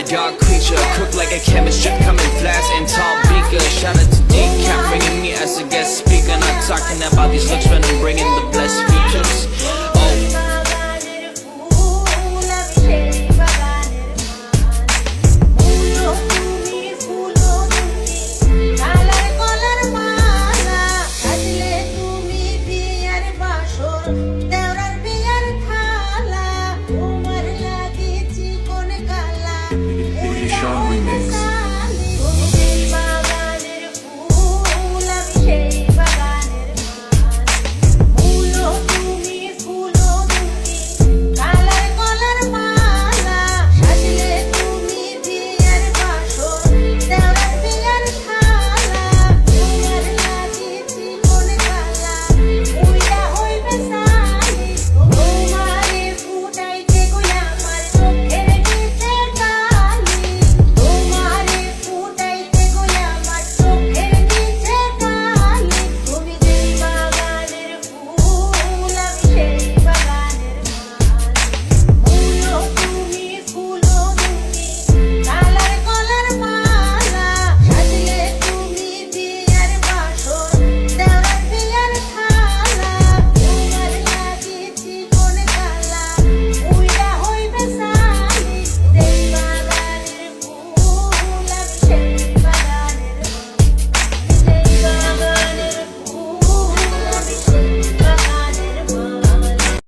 a dark creature Cooked like a chemist, drip coming flat and tall beaker Shout out to Decap, bringing me as a guest speaker Not talking about these looks, when I'm bringing